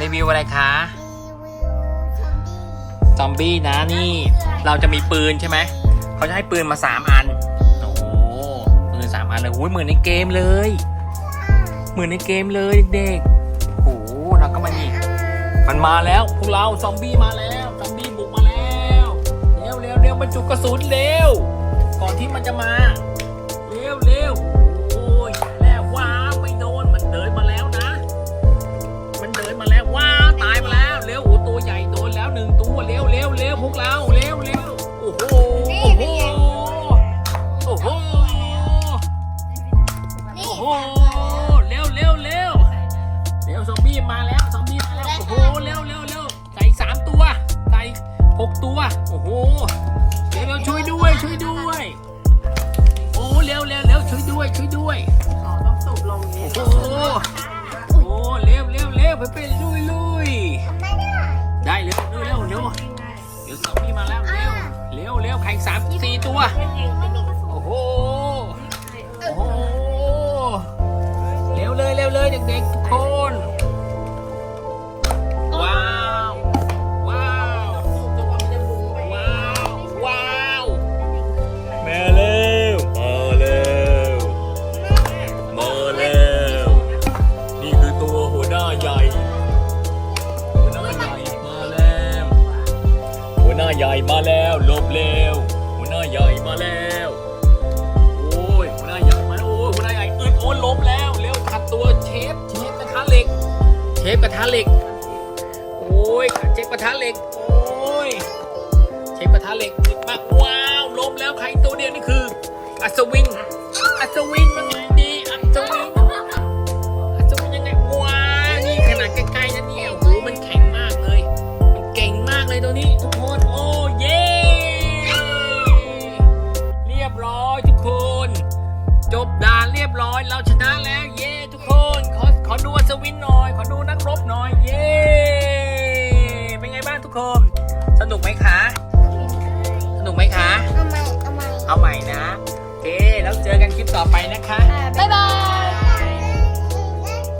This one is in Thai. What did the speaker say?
รีวิวอะไรคะรีวิวซอมบี้ซอมบี้นะนี่เราจะมีปืนใช่ไหม เขาจะให้ปืนมาสามอัน โอ้โหปืนสามอันเลยโอ้ยเหมือนในเกมเลย เหมือนในเกมเลยเด็กๆโอ้โหเราก็มานี่มันมาแล้วพวกเราซอมบี้มาแล้วซอมบี้บุกมาแล้ว เร็วเร็วเร็วบรรจุกระสุนเร็ว ก่อนที่มันจะมา โอ้เร็วเร็วเร็วไปเป็นลุยลุยได้เร็วเร็วเร็วเร็วเดี๋ยวซอมบี้มาแล้วเร็วเร็วเร็วแข่งสามสี่ตัวโอ้โหโอ้โหเร็วเลยเร็วเลยเด็ก ใหญ่มาแล้วหลบเร็วหัวหน้าใหญ่มาแล้วโอ้ยหัวหน้าใหญ่มาโอ้ยหัวหน้าใหญ่อึดโอนล้มแล้วเร็วขัดตัวเชฟเชฟกระทะเหล็ก เชฟกระทะเหล็กโอ้ยเชฟกระทะเหล็กโอ้ยเชฟกระทะเหล็กอึดมากว้าวล้มแล้วใครตัวเดียวนี่คืออัศวินอัศวิน เราชนะแล้วเย้ทุกคน ขอขอดูอัศวินหน่อย ขอดูนักรบหน่อยเย้เป็นไงบ้างทุกคน สนุกไหมคะ สนุกไหมคะ เอาใหม่ เอาใหม่ เอาใหม่นะโอเคแล้วเจอกันคลิปต่อไปนะคะ บ๊ายบาย